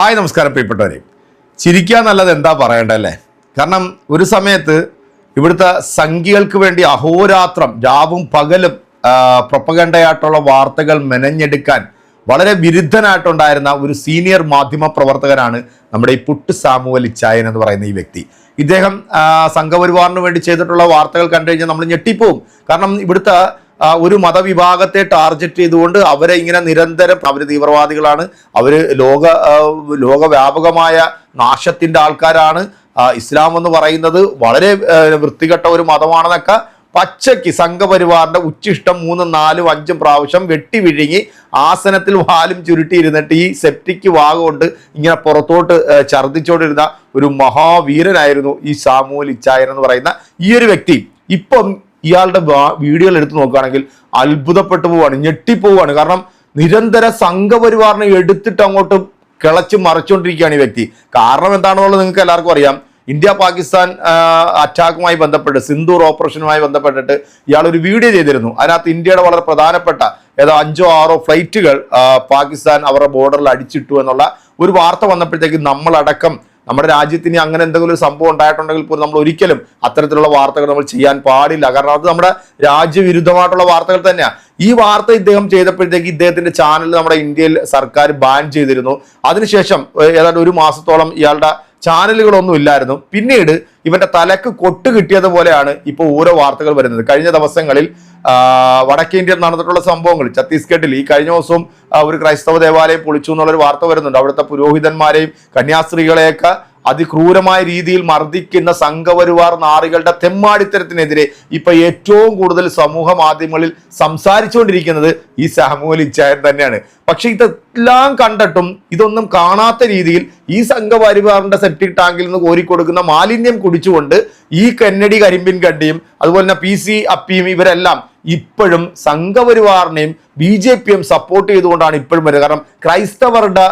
Hi നമസ്കാരം പ്രിയപ്പെട്ടവരെ. ചിരിക്കുക നല്ലത് എന്താ പറയണ്ടല്ലേ കാരണം ഒരു സമയത്ത് ഇവിടുത്തെ സംഖ്യകൾക്ക് വേണ്ടി അഹോരാത്രം രാവും പകലും പ്രൊപ്പഗണ്ടയായിട്ടുള്ള വാർത്തകൾ മെനഞ്ഞെടുക്കാൻ വളരെ വിരുദ്ധനായിട്ടുണ്ടായിരുന്ന ഒരു സീനിയർ മാധ്യമ പ്രവർത്തകനാണ് നമ്മുടെ ഈ പുട്ട് സാമുവൽ ഇച്ചായൻ എന്ന് പറയുന്ന ഈ വ്യക്തി. ഇദ്ദേഹം സംഘപരിവാറിന് വേണ്ടി ചെയ്തിട്ടുള്ള വാർത്തകൾ കണ്ടു കഴിഞ്ഞാൽ നമ്മൾ ഞെട്ടിപ്പോവും. കാരണം ഇവിടുത്തെ ഒരു മതവിഭാഗത്തെ ടാർഗറ്റ് ചെയ്തുകൊണ്ട് അവരെ ഇങ്ങനെ നിരന്തരം അവർ തീവ്രവാദികളാണ്. അവർ ലോക ലോകവ്യാപകമായ നാശത്തിന്റെ ആൾക്കാരാണ്. ഇസ്ലാം എന്ന് പറയുന്നത് വളരെ വൃത്തികെട്ട ഒരു മതമാണെന്നൊക്കെ പച്ചയ്ക്ക് സംഘപരിവാറിന്റെ ഉച്ചിഷ്ടം മൂന്നും നാലും അഞ്ചും പ്രാവശ്യം വെട്ടി വിഴുങ്ങി ആസനത്തിൽ വാലും ചുരുട്ടിയിരുന്നിട്ട് ഈ സെപ്റ്റിക് വാഗുകൊണ്ട് ഇങ്ങനെ പുറത്തോട്ട് ഛർദ്ദിച്ചോണ്ടിരുന്ന ഒരു മഹാവീരനായിരുന്നു ഈ സാമൂൽ ഇച്ചായൻ എന്ന് പറയുന്ന ഈ ഒരു വ്യക്തി. ഇപ്പം ഇയാളുടെ വീഡിയോകൾ എടുത്തു നോക്കുകയാണെങ്കിൽ അത്ഭുതപ്പെട്ടു പോവാണ് ഞെട്ടിപ്പോവാണ് കാരണം നിരന്തര സംഘപരിവാറിനെ എടുത്തിട്ട് അങ്ങോട്ട് കിളച്ച് മറിച്ചുകൊണ്ടിരിക്കുകയാണ് ഈ വ്യക്തി. കാരണം എന്താണെന്നുള്ളത് നിങ്ങൾക്ക് എല്ലാവർക്കും അറിയാം. ഇന്ത്യ പാകിസ്ഥാൻ അറ്റാക്കുമായി ബന്ധപ്പെട്ട് സിന്ദൂർ ഓപ്പറേഷനുമായി ബന്ധപ്പെട്ടിട്ട് ഇയാൾ ഒരു വീഡിയോ ചെയ്തിരുന്നു. അതിനകത്ത് ഇന്ത്യയുടെ വളരെ പ്രധാനപ്പെട്ട ഏതോ അഞ്ചോ ആറോ ഫ്ലൈറ്റുകൾ പാകിസ്ഥാൻ അവരുടെ ബോർഡറിൽ അടിച്ചിട്ടു എന്നുള്ള ഒരു വാർത്ത വന്നപ്പോഴത്തേക്ക് നമ്മളടക്കം നമ്മുടെ രാജ്യത്തിന് അങ്ങനെ എന്തെങ്കിലും ഒരു സംഭവം ഉണ്ടായിട്ടുണ്ടെങ്കിൽ പോലും നമ്മൾ ഒരിക്കലും അത്തരത്തിലുള്ള വാർത്തകൾ നമ്മൾ ചെയ്യാൻ പാടില്ല. കാരണം അത് നമ്മുടെ രാജ്യവിരുദ്ധമായിട്ടുള്ള വാർത്തകൾ തന്നെയാണ് ഈ വാർത്ത ഇദ്ദേഹം ചെയ്തപ്പോഴത്തേക്ക് ഇദ്ദേഹത്തിന്റെ ചാനൽ നമ്മുടെ ഇന്ത്യയിൽ സർക്കാർ ബാൻ ചെയ്തിരുന്നു. അതിനുശേഷം ഏതാണ്ട് ഒരു മാസത്തോളം ഇയാളുടെ ചാനലുകളൊന്നും ഇല്ലായിരുന്നു. പിന്നീട് ഇവന്റെ തലക്ക് കൊട്ട് കിട്ടിയതുപോലെയാണ് ഇപ്പോൾ ഓരോ വാർത്തകൾ വരുന്നത്. കഴിഞ്ഞ ദിവസങ്ങളിൽ വടക്കേ ഇന്ത്യയിൽ നടന്നിട്ടുള്ള സംഭവങ്ങൾ. ഛത്തീസ്ഗഡിൽ ഈ കഴിഞ്ഞ ദിവസവും ഒരു ക്രൈസ്തവ ദേവാലയം പൊളിച്ചു എന്നുള്ളൊരു വാർത്ത വരുന്നുണ്ട്. അവിടുത്തെ പുരോഹിതന്മാരെയും കന്യാസ്ത്രീകളെയൊക്കെ അതിക്രൂരമായ രീതിയിൽ മർദ്ദിക്കുന്ന സംഘപരിവാർ നാറികളുടെ തെമ്മാടിത്തരത്തിനെതിരെ ഇപ്പൊ ഏറ്റവും കൂടുതൽ സമൂഹ മാധ്യമങ്ങളിൽ സംസാരിച്ചുകൊണ്ടിരിക്കുന്നത് ഈ സാമൂഹ്യ ഇച്ചായൻ തന്നെയാണ്. പക്ഷെ ഇതെല്ലാം കണ്ടിട്ടും ഇതൊന്നും കാണാത്ത രീതിയിൽ ഈ സംഘപരിവാറിന്റെ സെപ്റ്റിക് ടാങ്കിൽ നിന്ന് കോരിക്കൊടുക്കുന്ന മാലിന്യം കുടിച്ചുകൊണ്ട് ഈ കന്നഡി കരിമ്പിൻ കണ്ടിയും അതുപോലെ തന്നെ പി സി അപ്പിയും ഇവരെല്ലാം ഇപ്പോഴും സംഘപരിവാറിനെയും ബി ജെ പിയും സപ്പോർട്ട് ചെയ്തുകൊണ്ടാണ് ഇപ്പോഴും വരുന്നത്. കാരണം ക്രൈസ്തവരുടെ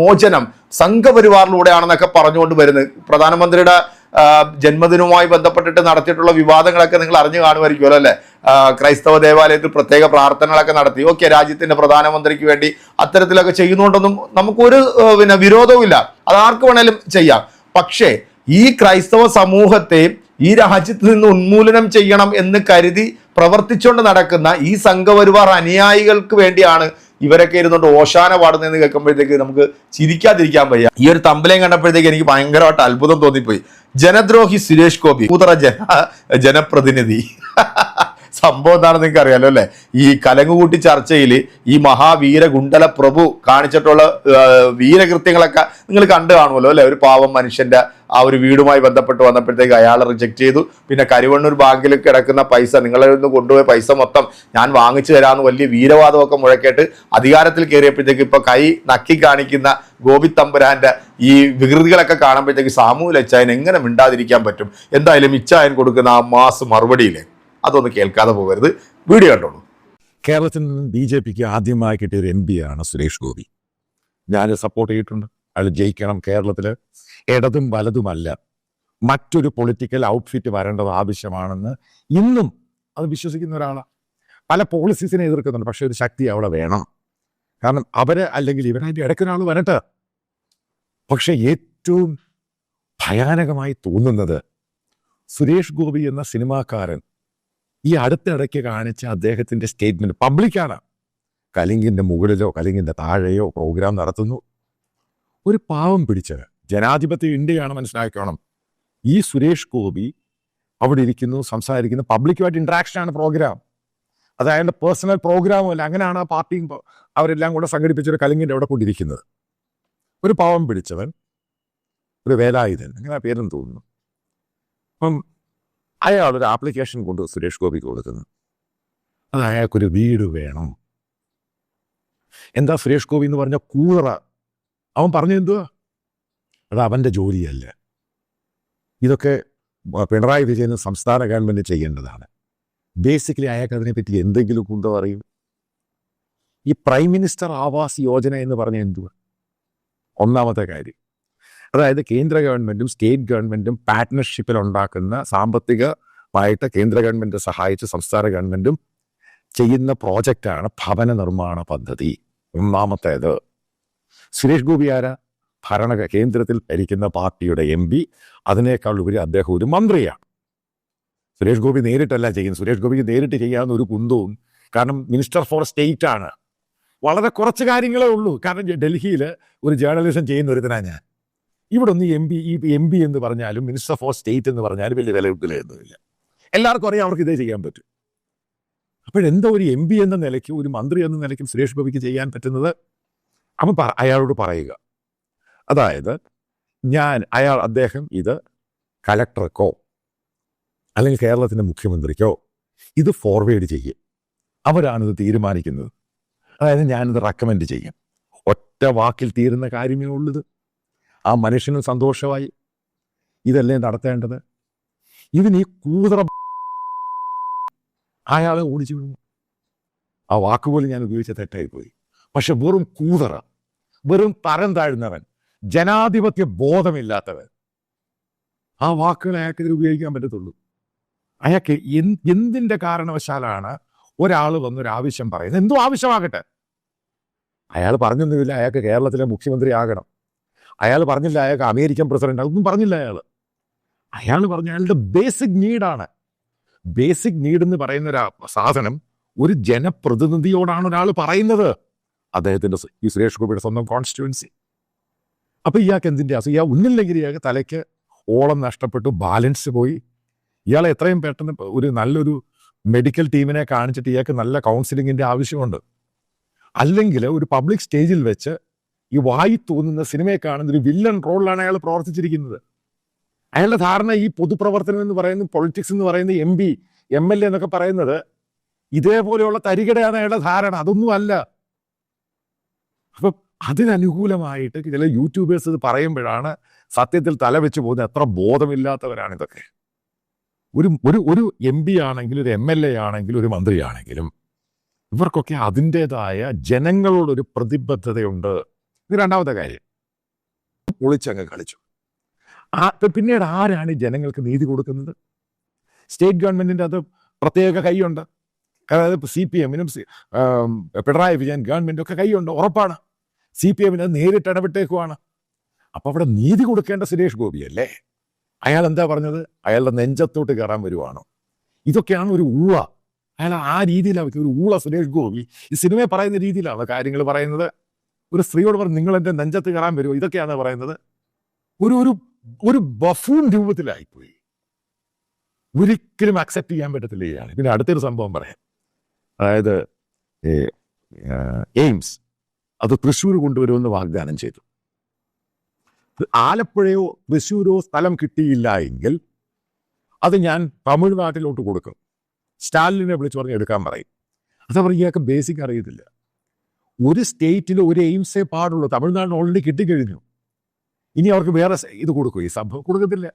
മോചനം സംഘപരിവാറിലൂടെയാണെന്നൊക്കെ പറഞ്ഞുകൊണ്ട് വരുന്നത്. പ്രധാനമന്ത്രിയുടെ ജന്മദിനവുമായി ബന്ധപ്പെട്ടിട്ട് നടത്തിയിട്ടുള്ള വിവാദങ്ങളൊക്കെ നിങ്ങൾ അറിഞ്ഞു കാണുമായിരിക്കുമല്ലോ അല്ലേ? ക്രൈസ്തവ ദേവാലയത്തിൽ പ്രത്യേക പ്രാർത്ഥനകളൊക്കെ നടത്തി. ഓക്കെ രാജ്യത്തിന്റെ പ്രധാനമന്ത്രിക്ക് വേണ്ടി അത്തരത്തിലൊക്കെ ചെയ്യുന്നുണ്ടെന്നും നമുക്കൊരു പിന്നെ വിരോധവുമില്ല. അത് ആർക്ക് വേണേലും ചെയ്യാം. പക്ഷേ ഈ ക്രൈസ്തവ സമൂഹത്തെ ഈ രാജ്യത്ത് നിന്ന് ഉന്മൂലനം ചെയ്യണം എന്ന് കരുതി പ്രവർത്തിച്ചുകൊണ്ട് നടക്കുന്ന ഈ സംഘപരിവാർ അനുയായികൾക്ക് വേണ്ടിയാണ് ഇവരൊക്കെ ഇരുന്നുകൊണ്ട് ഓശാന പാടുന്നതെന്ന് കേൾക്കുമ്പോഴത്തേക്ക് നമുക്ക് ചിരിക്കാതിരിക്കാൻ വയ്യ. ഈ ഒരു തമ്പലയും കണ്ടപ്പോഴത്തേക്ക് എനിക്ക് ഭയങ്കരമായിട്ട് അത്ഭുതം തോന്നിപ്പോയി. ജനദ്രോഹി സുരേഷ് ഗോപി കൂതറ ജന ജനപ്രതിനിധി. സംഭവം എന്താണെന്ന് നിങ്ങൾക്ക് അറിയാലോ അല്ലെ? ഈ കലങ്ങുകൂട്ടി ചർച്ചയിൽ ഈ മഹാവീര ഗുണ്ടല പ്രഭു കാണിച്ചിട്ടുള്ള വീരകൃത്യങ്ങളൊക്കെ നിങ്ങൾ കണ്ടു കാണുമല്ലോ അല്ലെ? ഒരു പാവം മനുഷ്യന്റെ ആ ഒരു വീടുമായി ബന്ധപ്പെട്ട് വന്നപ്പോഴത്തേക്ക് അയാൾ റിജക്ട് ചെയ്തു. പിന്നെ കരുവണ്ണൂർ ബാങ്കിൽ കിടക്കുന്ന പൈസ നിങ്ങളിൽ നിന്ന് കൊണ്ടുപോയ പൈസ മൊത്തം ഞാൻ വാങ്ങിച്ചു തരാമെന്ന് വലിയ വീരവാദമൊക്കെ മുഴക്കേട്ട് അധികാരത്തിൽ കയറിയപ്പോഴത്തേക്ക് ഇപ്പൊ കൈ നക്കി കാണിക്കുന്ന ഗോപി തമ്പുരാന്റെ ഈ വികൃതികളൊക്കെ കാണുമ്പോഴത്തേക്ക് സാമൂഹ്യ അച്ചായൻ എങ്ങനെ മിണ്ടാതിരിക്കാൻ പറ്റും? എന്തായാലും ഇച്ചായൻ കൊടുക്കുന്ന ആ മാസ് മറുപടിയില്ലേ അതൊന്ന് കേൾക്കാതെ പോകരുത്. വീഡിയോ കണ്ടോളൂ. കേരളത്തിൽ നിന്നും ബി ജെ പിക്ക് ആദ്യമായി കിട്ടിയ ഒരു എം പി ആണ് സുരേഷ് ഗോപി. ഞാൻ സപ്പോർട്ട് ചെയ്തിട്ടുണ്ട്. അയാൾ ജയിക്കണം കേരളത്തിൽ ഇടതും വലതുമല്ല. മറ്റൊരു പൊളിറ്റിക്കൽ ഔട്ട്ഫിറ്റ് വരേണ്ടത് ആവശ്യമാണെന്ന് ഇന്നും അത് വിശ്വസിക്കുന്ന ഒരാളാണ് പല പോളിസീസിനെ എതിർക്കുന്നുണ്ട്. പക്ഷേ ഒരു ശക്തി അവിടെ വേണം. കാരണം അവർ അല്ലെങ്കിൽ ഇവരതിന്റെ ഇടയ്ക്കൊരാൾ വരട്ടെ. പക്ഷേ ഏറ്റവും ഭയാനകമായി തോന്നുന്നത് സുരേഷ് ഗോപി എന്ന സിനിമാക്കാരൻ ഈ അടുത്തിടയ്ക്ക് കാണിച്ച അദ്ദേഹത്തിന്റെ സ്റ്റേറ്റ്മെന്റ് പബ്ലിക്കാണ് കലിംഗിന്റെ മുകളിലോ കലിംഗിന്റെ താഴെയോ പ്രോഗ്രാം നടത്തുന്നു. ഒരു പാവം പിടിച്ച് ജനാധിപത്യ ഇന്ത്യയാണ് മനസ്സിലാക്കണം ഈ സുരേഷ് ഗോപി അവിടെ ഇരിക്കുന്നു സംസാരിക്കുന്നു പബ്ലിക്കുമായിട്ട് ആണ് പ്രോഗ്രാം അത് അയാളുടെ പേഴ്സണൽ പ്രോഗ്രാമും അല്ല അങ്ങനെയാണ് ആ പാർട്ടിയും അവരെല്ലാം കൂടെ സംഘടിപ്പിച്ചൊരു കലിംഗിന്റെ അവിടെ കൊണ്ടിരിക്കുന്നത് ഒരു പാവം പിടിച്ചവൻ ഒരു വേലായുധൻ അങ്ങനെ പേരെന്ന് തോന്നുന്നു? അപ്പം അയാൾ ഒരു ആപ്ലിക്കേഷൻ കൊണ്ട് സുരേഷ് ഗോപിക്ക് കൊടുക്കുന്നു. അത് അയാൾക്കൊരു വീട് വേണം. എന്താ സുരേഷ് ഗോപി എന്ന് പറഞ്ഞ കൂറ അവൻ പറഞ്ഞു എന്തുവാ? അത് അവന്റെ ജോലിയല്ല. ഇതൊക്കെ പിണറായി വിജയനും സംസ്ഥാന ഗവൺമെന്റ് ചെയ്യേണ്ടതാണ്. ബേസിക്കലി അയാൾക്ക് അതിനെപ്പറ്റി എന്തെങ്കിലും കുന്തോ അറിയും? ഈ പ്രൈം മിനിസ്റ്റർ ആവാസ് യോജന എന്ന് പറഞ്ഞ എന്തുവാ? ഒന്നാമത്തെ കാര്യം. അതായത് കേന്ദ്ര ഗവൺമെന്റും സ്റ്റേറ്റ് ഗവൺമെന്റും പാർട്ട്ണർഷിപ്പിൽ ഉണ്ടാക്കുന്ന സാമ്പത്തികമായിട്ട് കേന്ദ്ര ഗവൺമെന്റ് സഹായിച്ച് സംസ്ഥാന ഗവൺമെന്റും ചെയ്യുന്ന പ്രോജക്റ്റാണ് ഭവന നിർമ്മാണ പദ്ധതി. ഒന്നാമത്തേത് സുരേഷ് ഗോപി ആരാ? ഭരണ കേന്ദ്രത്തിൽ ഭരിക്കുന്ന പാർട്ടിയുടെ എം പി. അതിനേക്കാൾ ഉപരി അദ്ദേഹം ഒരു മന്ത്രിയാണ്. സുരേഷ് ഗോപി നേരിട്ടല്ല ചെയ്യുന്നത്. സുരേഷ് ഗോപിക്ക് നേരിട്ട് ചെയ്യാവുന്ന ഒരു കുന്തവും കാരണം മിനിസ്റ്റർ ഫോർ സ്റ്റേറ്റ് ആണ്. വളരെ കുറച്ച് കാര്യങ്ങളേ ഉള്ളൂ. കാരണം ഡൽഹിയിൽ ഒരു ജേർണലിസം ചെയ്യുന്ന ഒരുത്തനാണ് ഞാൻ. ഇവിടെ ഒന്ന് എം പി ഈ എം പി എന്ന് പറഞ്ഞാലും മിനിസ്റ്റർ ഫോർ സ്റ്റേറ്റ് എന്ന് പറഞ്ഞാലും വലിയ വിലയിരുത്തലൊന്നുമില്ല എല്ലാവർക്കും അറിയാം അവർക്ക് ഇതേ ചെയ്യാൻ പറ്റും. അപ്പോഴെന്തോ ഒരു എം പി എന്ന നിലയ്ക്ക് ഒരു മന്ത്രി എന്ന നിലയ്ക്കും സുരേഷ് ഗോപിക്ക് ചെയ്യാൻ പറ്റുന്നത്? പറ- അയാളോട് പറയുക. അതായത് ഞാൻ അയാൾ അദ്ദേഹം ഇത് കലക്ടർക്കോ അല്ലെങ്കിൽ കേരളത്തിന്റെ മുഖ്യമന്ത്രിക്കോ ഇത് ഫോർവേഡ് ചെയ്യും. അവരാണിത് തീരുമാനിക്കുന്നത്. അതായത് ഞാനിത് റെക്കമെൻഡ് ചെയ്യും. ഒറ്റ വാക്കിൽ തീരുന്ന കാര്യമേ ഉള്ളത് ആ മനുഷ്യനും സന്തോഷമായി ഇതല്ലേ നടത്തേണ്ടത്? ഇതിന് ഈ കൂതറ അയാളെ ഓടിച്ചു വിടുന്നു. ആ വാക്കുപോലും ഞാൻ ഉപയോഗിച്ച തെറ്റായിപ്പോയി. പക്ഷെ വെറും കൂതറ വെറും തരം താഴ്ന്നവൻ ജനാധിപത്യ ബോധമില്ലാത്തവൻ ആ വാക്കുകൾ അയാൾക്ക് ഉപയോഗിക്കാൻ പറ്റത്തുള്ളൂ. അയാൾക്ക് എന്ത് എന്തിന്റെ കാരണവശാലാണ് ഒരാൾ വന്നൊരു ആവശ്യം പറയുന്നത്? എന്തോ ആവശ്യമാകട്ടെ. അയാൾ പറഞ്ഞൊന്നുമില്ല അയാൾക്ക് കേരളത്തിലെ മുഖ്യമന്ത്രി ആകണം. അയാൾ പറഞ്ഞില്ല അയാൾക്ക് അമേരിക്കൻ പ്രസിഡന്റ് അതൊന്നും പറഞ്ഞില്ല അയാൾ അയാൾ പറഞ്ഞ അയാളുടെ ബേസിക് നീഡാണ് ബേസിക് നീഡ് എന്ന് പറയുന്ന ഒരു സാധനം ഒരു ജനപ്രതിനിധിയോടാണ് ഒരാൾ പറയുന്നത്. അദ്ദേഹത്തിന്റെ ഈ സുരേഷ് ഗോപിയുടെ സ്വന്തം കോൺസ്റ്റിറ്റ്യുവൻസി അപ്പോൾ ഇയാൾക്ക് എന്തിന്റെ അസുഖം ഇയാൾ ഒന്നില്ലെങ്കിൽ ഇയാൾക്ക് തലയ്ക്ക് ഓളം നഷ്ടപ്പെട്ടു ബാലൻസ് പോയി. ഇയാൾ എത്രയും പെട്ടെന്ന് ഒരു നല്ലൊരു മെഡിക്കൽ ടീമിനെ കാണിച്ചിട്ട് ഇയാൾക്ക് നല്ല കൗൺസിലിങ്ങിന്റെ ആവശ്യമുണ്ട്. അല്ലെങ്കിൽ ഒരു പബ്ലിക് സ്റ്റേജിൽ വെച്ച് ഈ വായി തോന്നുന്ന സിനിമയെ കാണുന്ന ഒരു വില്ലൻ റോളിലാണ് അയാൾ പ്രവർത്തിച്ചിരിക്കുന്നത്. അയാളുടെ ധാരണ ഈ പൊതുപ്രവർത്തനം എന്ന് പറയുന്ന പൊളിറ്റിക്സ് എന്ന് പറയുന്ന M P M L A എന്നൊക്കെ പറയുന്നത് ഇതേപോലെയുള്ള തരികിടയാണ് അയാളുടെ ധാരണ. അതൊന്നും അല്ല. അപ്പൊ അതിനനുകൂലമായിട്ട് ചില യൂട്യൂബേഴ്സ് ഇത് പറയുമ്പോഴാണ് സത്യത്തിൽ തല വെച്ച് പോകുന്നത് എത്ര ബോധമില്ലാത്തവരാണ് ഇതൊക്കെ. ഒരു ഒരു ഒരു എം പി ആണെങ്കിലും ഒരു എം എൽ എ ആണെങ്കിലും ഒരു മന്ത്രിയാണെങ്കിലും ഇവർക്കൊക്കെ അതിന്റെതായ ജനങ്ങളോടൊരു പ്രതിബദ്ധതയുണ്ട്. ഇത് രണ്ടാമത്തെ കാര്യം. പൊളിച്ചങ്ങ് കളിച്ചു. ആ പിന്നീട് ആരാണ് ജനങ്ങൾക്ക് നീതി കൊടുക്കുന്നത്? സ്റ്റേറ്റ് ഗവൺമെന്റിന്റെ അത് പ്രത്യേക കൈയുണ്ട്. അതായത് ഇപ്പോൾ സി പി എമ്മിനും പിണറായി വിജയൻ ഗവൺമെന്റും ഒക്കെ കൈയുണ്ട് ഉറപ്പാണ്. സി പി എമ്മിന് നേരിട്ട് ഇടപെട്ടേക്കുവാണ്. അപ്പോൾ അവിടെ നീതി കൊടുക്കേണ്ട സുരേഷ് ഗോപിയല്ലേ അയാൾ എന്താ പറഞ്ഞത്? അയാളുടെ നെഞ്ചത്തോട്ട് കയറാൻ വരുവാണോ. ഇതൊക്കെയാണ് ഒരു ഊള. അയാൾ ആ രീതിയിലാണ് ഒരു ഊള സുരേഷ് ഗോപി. ഈ സിനിമയെ പറയുന്ന രീതിയിലാണ് കാര്യങ്ങൾ പറയുന്നത്. ഒരു സ്ത്രീയോട് പറഞ്ഞു നിങ്ങൾ എന്റെ നെഞ്ചത്ത് കയറാൻ വരുമോ ഇതൊക്കെയാണ് പറയുന്നത്. ഒരു ഒരു ഒരു ബഫൂൺ രൂപത്തിലായിപ്പോയി. ഒരിക്കലും അക്സെപ്റ്റ് ചെയ്യാൻ പറ്റത്തില്ല ഇയാണ് പിന്നെ അടുത്തൊരു സംഭവം പറയാം. അതായത് എയിംസ് അത് തൃശ്ശൂർ കൊണ്ടുവരുമെന്ന് വാഗ്ദാനം ചെയ്തു. ആലപ്പുഴയോ തൃശ്ശൂരോ സ്ഥലം കിട്ടിയില്ല എങ്കിൽ അത് ഞാൻ തമിഴ്നാട്ടിലോട്ട് കൊടുക്കും. സ്റ്റാലിനെ വിളിച്ച് പറഞ്ഞ് എടുക്കാൻ പറയും. അത് ഇയാൾക്ക് ബേസിക് അറിയത്തില്ല. ഒരു സ്റ്റേറ്റിൽ ഒരു എയിംസേ പാടുള്ളൂ. തമിഴ്നാടിന് ഓൾറെഡി കിട്ടിക്കഴിഞ്ഞു. ഇനി അവർക്ക് വേറെ ഇത് കൊടുക്കും. ഈ സംഭവം കൊടുക്കത്തില്ല.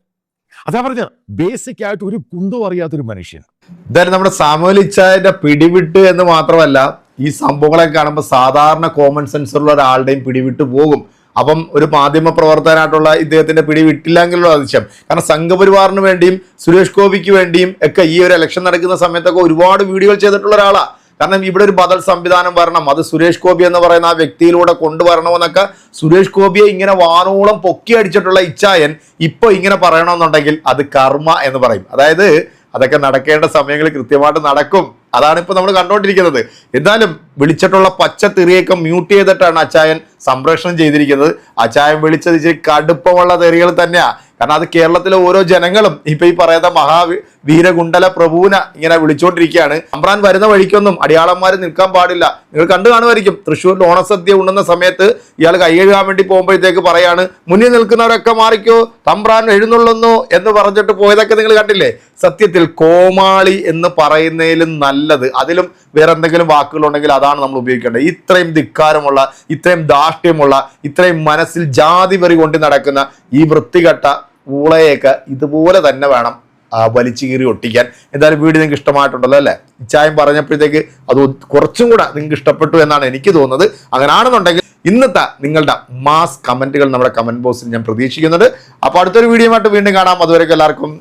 അതാ പറഞ്ഞ ബേസിക് ആയിട്ട് ഒരു കുന്തവും അറിയാത്തൊരു മനുഷ്യൻ. എന്തായാലും നമ്മുടെ സാമൂഹ്യ പിടിവിട്ട് എന്ന് മാത്രമല്ല ഈ സംഭവങ്ങളെ കാണുമ്പോൾ സാധാരണ കോമൺ സെൻസ് ഉള്ള ഒരാളുടെയും പിടിവിട്ട് പോകും. അപ്പം ഒരു മാധ്യമ പ്രവർത്തകനായിട്ടുള്ള ഇദ്ദേഹത്തിന്റെ പിടി വിട്ടില്ലെങ്കിലുള്ള അതിശയം. കാരണം സംഘപരിവാറിന് വേണ്ടിയും സുരേഷ് ഗോപിക്ക് വേണ്ടിയും ഒക്കെ ഈ ഒരു ഇലക്ഷൻ നടക്കുന്ന സമയത്തൊക്കെ ഒരുപാട് വീഡിയോകൾ ചെയ്തിട്ടുള്ള ഒരാളാണ് കാരണം ഇവിടെ ഒരു ബദൽ സംവിധാനം വരണം. അത് സുരേഷ് ഗോപി എന്ന് പറയുന്ന ആ വ്യക്തിയിലൂടെ കൊണ്ടുവരണമെന്നൊക്കെ സുരേഷ് ഗോപിയെ ഇങ്ങനെ വാനോളം പൊക്കി അടിച്ചിട്ടുള്ള ഇച്ചായൻ ഇപ്പൊ ഇങ്ങനെ പറയണമെന്നുണ്ടെങ്കിൽ അത് കർമ്മ എന്ന് പറയും. അതായത് അതൊക്കെ നടക്കേണ്ട സമയങ്ങളിൽ കൃത്യമായിട്ട് നടക്കും. അതാണ് ഇപ്പൊ നമ്മൾ കണ്ടുകൊണ്ടിരിക്കുന്നത് എന്തായാലും വിളിച്ചിട്ടുള്ള പച്ച തെറിയൊക്കെ മ്യൂട്ട് ചെയ്തിട്ടാണ് അച്ചായൻ സംപ്രേഷണം ചെയ്തിരിക്കുന്നത്. അച്ചായൻ വിളിച്ചത് ഇച്ചിരി കടുപ്പമുള്ള തെറികൾ തന്നെയാ. കാരണം അത് കേരളത്തിലെ ഓരോ ജനങ്ങളും ഇപ്പൊ ഈ പറയുന്ന മഹാ വീരകുണ്ടല പ്രഭുവിന ഇങ്ങനെ വിളിച്ചുകൊണ്ടിരിക്കുകയാണ് അമ്രാൻ വരുന്ന വഴിക്കൊന്നും അടിയാളന്മാർ നിൽക്കാൻ പാടില്ല. നിങ്ങൾ കണ്ടു കാണുമായിരിക്കും. തൃശ്ശൂരിൽ ഓണസദ്യ ഉണ്ണുന്ന സമയത്ത് ഇയാൾ കൈകഴുകാൻ വേണ്ടി പോകുമ്പോഴത്തേക്ക് പറയാണ് മുന്നിൽ നിൽക്കുന്നവരൊക്കെ മാറിക്കോ. തമ്പ്രാൻ എഴുന്നള്ളുന്നു എന്ന് പറഞ്ഞിട്ട് പോയതൊക്കെ നിങ്ങൾ കണ്ടില്ലേ? സത്യത്തിൽ കോമാളി എന്ന് പറയുന്നതിലും നല്ലത്. അതിലും വേറെ എന്തെങ്കിലും വാക്കുകളുണ്ടെങ്കിൽ അതാണ് നമ്മൾ ഉപയോഗിക്കേണ്ടത്. ഇത്രയും ധിക്കാരമുള്ള ഇത്രയും ദാഷ്ട്യമുള്ള ഇത്രയും മനസ്സിൽ ജാതി വെറി കൊണ്ട് നടക്കുന്ന ഈ വൃത്തികെട്ട ഊളയൊക്കെ ഇതുപോലെ തന്നെ വേണം വലിച്ചു കീറി ഒട്ടിക്കാൻ. എന്തായാലും വീഡിയോ നിങ്ങൾക്ക് ഇഷ്ടമായിട്ടുണ്ടല്ലോ അല്ലേ? ഇച്ചായം പറഞ്ഞപ്പോഴത്തേക്ക് അത് കുറച്ചും കൂടെ നിങ്ങൾക്ക് ഇഷ്ടപ്പെട്ടു എന്നാണ് എനിക്ക് തോന്നുന്നത്. അങ്ങനെയാണെന്നുണ്ടെങ്കിൽ ഇന്നത്തെ നിങ്ങളുടെ മാസ് കമന്റുകൾ നമ്മുടെ കമന്റ് ബോക്സിൽ ഞാൻ പ്രതീക്ഷിക്കുന്നുണ്ട്. അപ്പോൾ അടുത്തൊരു വീഡിയോ ആയിട്ട് വീണ്ടും കാണാം. അതുവരെയൊക്കെ എല്ലാവർക്കും